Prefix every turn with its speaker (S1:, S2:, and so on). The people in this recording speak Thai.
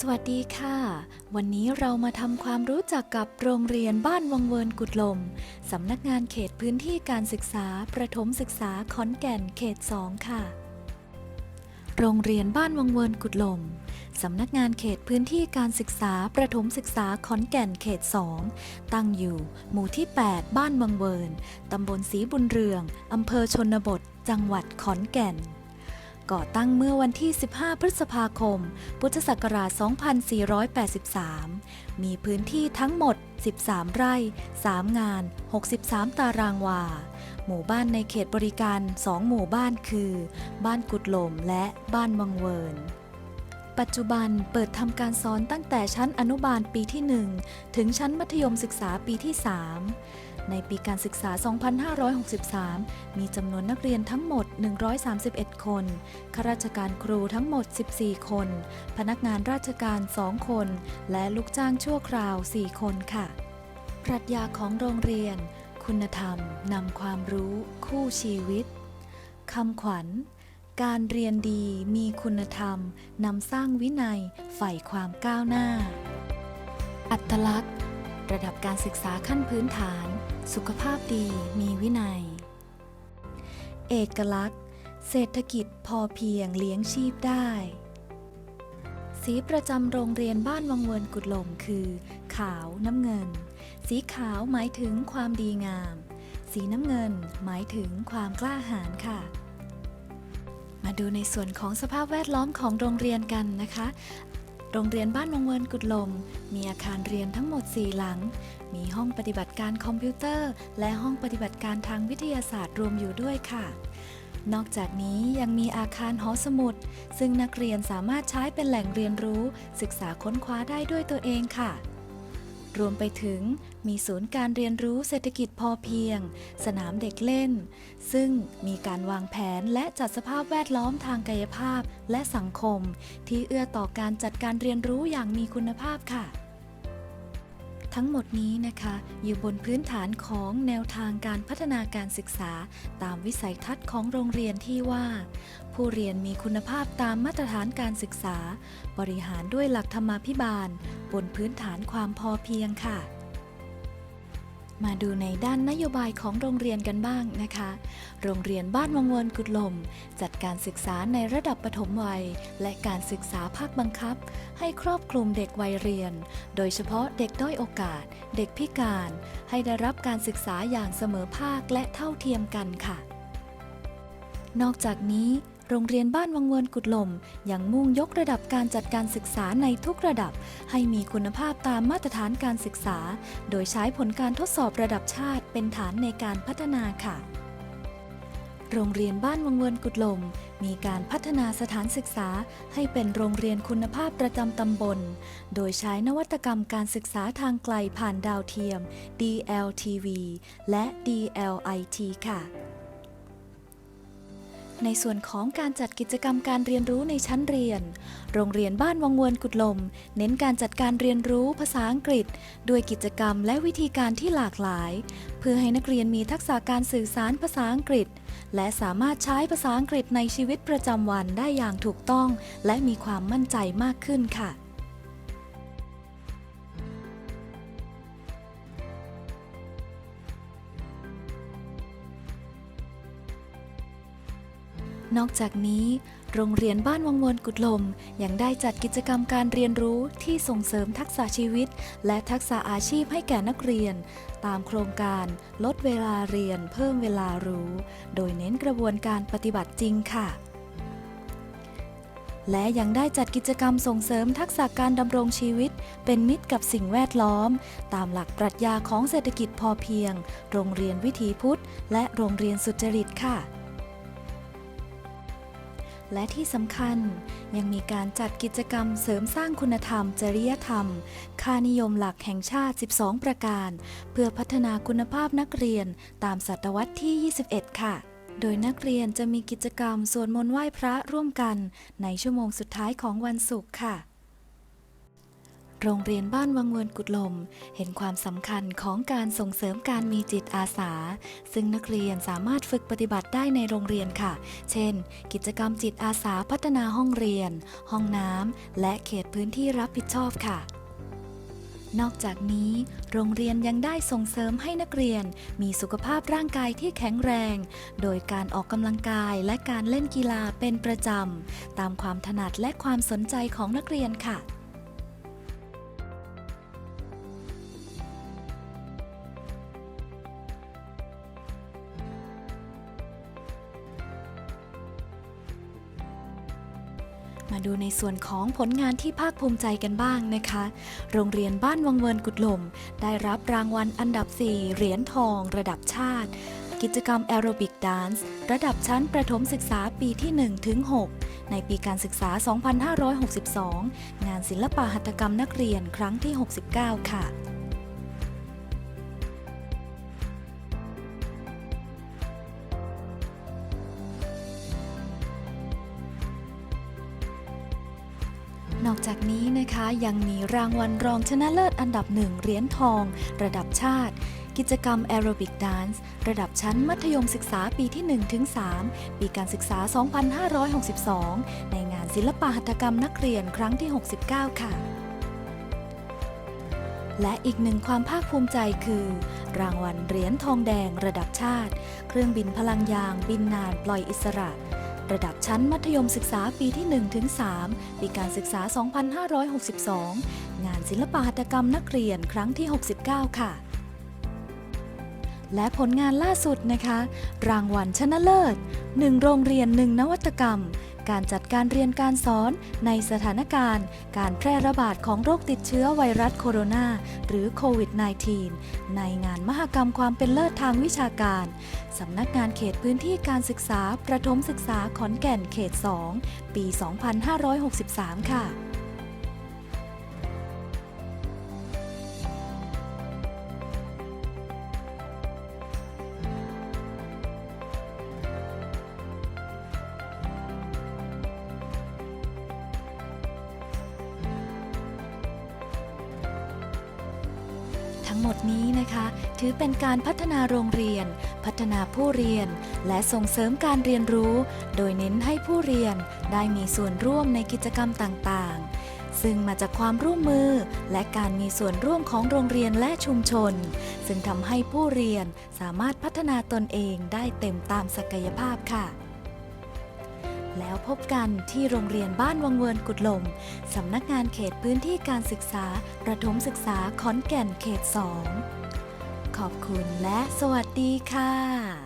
S1: สวัสดีค่ะ วันนี้เรามาทำความรู้จักกับโรงเรียนบ้านวังเวิร์นกุดลม สำนักงานเขตพื้นที่การศึกษา ประถมศึกษาขอนแก่นเขต 2 ค่ะ โรงเรียนบ้านวังเวิร์นกุดลม สำนักงานเขตพื้นที่การศึกษา ประถมศึกษาขอนแก่นเขต 2 ตั้งอยู่ หมู่ที่ 8 บ้านวังเวิร์นตำบลศรีบุญเรืองอำเภอชนบท จังหวัดขอนแก่น ก่อตั้งเมื่อวันที่ 15 พฤษภาคม พุทธศักราช 2483 มีพื้นที่ทั้งหมด 13 ไร่ 3 งาน 63 ตารางวา หมู่บ้านในเขตบริการ 2 หมู่บ้านคือ บ้านกุดลมและบ้านวังเวิร์นปัจจุบันเปิดทำการสอนตั้งแต่ชั้นอนุบาลปีที่ 1 ถึงชั้นมัธยมศึกษาปีที่ 3 ในปีการศึกษา 2563 มีจำนวนนักเรียนทั้งหมด 131 คน ข้าราชการครูทั้งหมด 14 คน พนักงานราชการ 2 คน และลูกจ้างชั่วคราว 4 คนค่ะ ปรัชญาของโรงเรียน คุณธรรมนำความรู้คู่ชีวิต คำขวัญ การเรียนดีมีคุณธรรมนำสร้างวินัยใฝ่ความก้าวหน้า อัตลักษณ์ ระดับการศึกษาขั้นพื้นฐาน สุขภาพดีมีวินัย เอกลักษณ์ เศรษฐกิจพอเพียงเลี้ยงชีพได้ สีประจำโรงเรียนบ้านวังเวินกุดลมคือ ขาวน้ำเงิน สีขาวหมายถึงความดีงาม สีน้ำเงินหมายถึงความกล้าหาญค่ะมาดูในส่วนของสภาพแวดล้อมของโรงเรียนกันนะคะ โรงเรียนบ้านวังเวินกุดลม มีอาคารเรียนทั้งหมด 4 หลัง มีห้องปฏิบัติการคอมพิวเตอร์ และห้องปฏิบัติการทางวิทยาศาสตร์รวมอยู่ด้วยค่ะ นอกจากนี้ยังมีอาคารหอสมุด ซึ่งนักเรียนสามารถใช้เป็นแหล่งเรียนรู้ ศึกษาค้นคว้าได้ด้วยตัวเองค่ะรวมไปถึงมีศูนย์การเรียนรู้เศรษฐกิจพอเพียง สนามเด็กเล่น ซึ่งมีการวางแผนและจัดสภาพแวดล้อมทางกายภาพและสังคม ที่เอื้อต่อการจัดการเรียนรู้อย่างมีคุณภาพค่ะ ทั้งหมดนี้นะคะ อยู่บนพื้นฐานของแนวทางการพัฒนาการศึกษา ตามวิสัยทัศน์ของโรงเรียนที่ว่า ผู้เรียนมีคุณภาพตามมาตรฐานการศึกษา บริหารด้วยหลักธรรมาภิบาล บนพื้นฐานความพอเพียงค่ะ มาดูในด้านนโยบายของโรงเรียนกันบ้างนะคะ โรงเรียนบ้านวังวนกุดลม จัดการศึกษาในระดับปฐมวัย และการศึกษาภาคบังคับ ให้ครอบคลุมเด็กวัยเรียน โดยเฉพาะเด็กด้อยโอกาส เด็กพิการ ให้ได้รับการศึกษาอย่างเสมอภาคและเท่าเทียมกันค่ะ นอกจากนี้ โรงเรียนบ้านวังเวินกุดลม ยังมุ่งยกระดับการจัดการศึกษาในทุกระดับ ให้มีคุณภาพตามมาตรฐานการศึกษา โดยใช้ผลการทดสอบระดับชาติเป็นฐานในการพัฒนาค่ะ โรงเรียนบ้านวังเวินกุดลม มีการพัฒนาสถานศึกษาให้เป็นโรงเรียนคุณภาพประจำตำบล โดยใช้นวัตกรรมการศึกษาทางไกลผ่านดาวเทียม DLTV และ DLIT ค่ะ ในส่วนของการจัดกิจกรรมการเรียนรู้ในชั้นเรียน โรงเรียนบ้านวังวนกุดลม เน้นการจัดการเรียนรู้ภาษาอังกฤษ ด้วยกิจกรรมและวิธีการที่หลากหลาย เพื่อให้นักเรียนมีทักษะการสื่อสารภาษาอังกฤษ และสามารถใช้ภาษาอังกฤษในชีวิตประจำวันได้อย่างถูกต้อง และมีความมั่นใจมากขึ้นค่ะ นอกจากนี้ โรงเรียนบ้านวังวนกุดลม ยังได้จัดกิจกรรมการเรียนรู้ที่ส่งเสริมทักษะชีวิต และทักษะอาชีพให้แก่นักเรียน ตามโครงการลดเวลาเรียนเพิ่มเวลารู้ โดยเน้นกระบวนการปฏิบัติจริงค่ะและยังได้จัดกิจกรรมส่งเสริมทักษะการดำรงชีวิต เป็นมิตรกับสิ่งแวดล้อม ตามหลักปรัชญาของเศรษฐกิจพอเพียง โรงเรียนวิถีพุทธ และโรงเรียนสุจริตค่ะ และที่สำคัญยังมีการจัดกิจกรรมเสริมสร้างคุณธรรม จริยธรรม ค่านิยมหลักแห่งชาติ 12 ประการ เพื่อพัฒนาคุณภาพนักเรียนตามศตวรรษที่ 21 ค่ะ โดยนักเรียนจะมีกิจกรรมสวดมนต์ไหว้พระร่วมกัน ในชั่วโมงสุดท้ายของวันศุกร์ค่ะ โรงเรียนบ้านวังเวินกุดลม เห็นความสำคัญของการส่งเสริมการมีจิตอาสา ซึ่งนักเรียนสามารถฝึกปฏิบัติได้ในโรงเรียนค่ะ เช่น กิจกรรมจิตอาสาพัฒนาห้องเรียน ห้องน้ำและเขตพื้นที่รับผิดชอบค่ะนอกจากนี้ โรงเรียนยังได้ส่งเสริมให้นักเรียน มีสุขภาพร่างกายที่แข็งแรง โดยการออกกำลังกายและการเล่นกีฬาเป็นประจำ ตามความถนัดและความสนใจของนักเรียนค่ะ มาดูในส่วนของผลงานที่ภาคภูมิใจกันบ้างนะคะ โรงเรียนบ้านวังเวินกุดลม ได้รับรางวัลอันดับ 4 เหรียญทอง ระดับชาติ กิจกรรมแอโรบิกดานซ์ระดับชั้นประถมศึกษาปีที่1ถึง6ในปีการศึกษา 2562 งานศิลปะหัตถกรรมนักเรียนครั้งที่ 69 ค่ะ นอกจากนี้นะคะยังมีรางวัลรองชนะเลิศอันดับหนึ่งเหรียญทอง ระดับชาติ กิจกรรมแอโรบิกดานซ์ระดับชั้นมัธยมศึกษาปีที่1ถึง3ปีการศึกษา 2562 ในงานศิลปะหัตถกรรมนักเรียนครั้งที่ 69 ค่ะและอีกหนึ่งความภาคภูมิใจคือ รางวัลเหรียญทองแดงระดับชาติ เครื่องบินพลังยางบินนานปล่อยอิสระ ระดับชั้นมัธยมศึกษาปีที่1ถึง3ปีการศึกษา 2562 งานศิลปหัตถกรรมนักเรียนครั้งที่ 69 ค่ะ และผลงานล่าสุดนะคะ รางวัลชนะเลิศ 1 โรงเรียน 1 นวัตกรรม การจัดการเรียนการสอนในสถานการณ์ การแพร่ระบาดของโรคติดเชื้อไวรัสโคโรนาหรือโควิด -19 ในงานมหกรรมความเป็นเลิศทางวิชาการ สำนักงานเขตพื้นที่การศึกษา ประถมศึกษาขอนแก่นเขต 2 ปี 2563 ค่ะ ทั้งหมดนี้นะคะ ถือเป็นการพัฒนาโรงเรียน พัฒนาผู้เรียน และส่งเสริมการเรียนรู้ โดยเน้นให้ผู้เรียนได้มีส่วนร่วมในกิจกรรมต่างๆซึ่งมาจากความร่วมมือและการมีส่วนร่วมของโรงเรียนและชุมชน ซึ่งทำให้ผู้เรียนสามารถพัฒนาตนเองได้เต็มตามศักยภาพค่ะ แล้วพบกันที่โรงเรียนบ้านวังเวิร์นกุดลม สำนักงานเขตพื้นที่การศึกษา ประถมศึกษาขอนแก่นเขต 2 ขอบคุณและสวัสดีค่ะ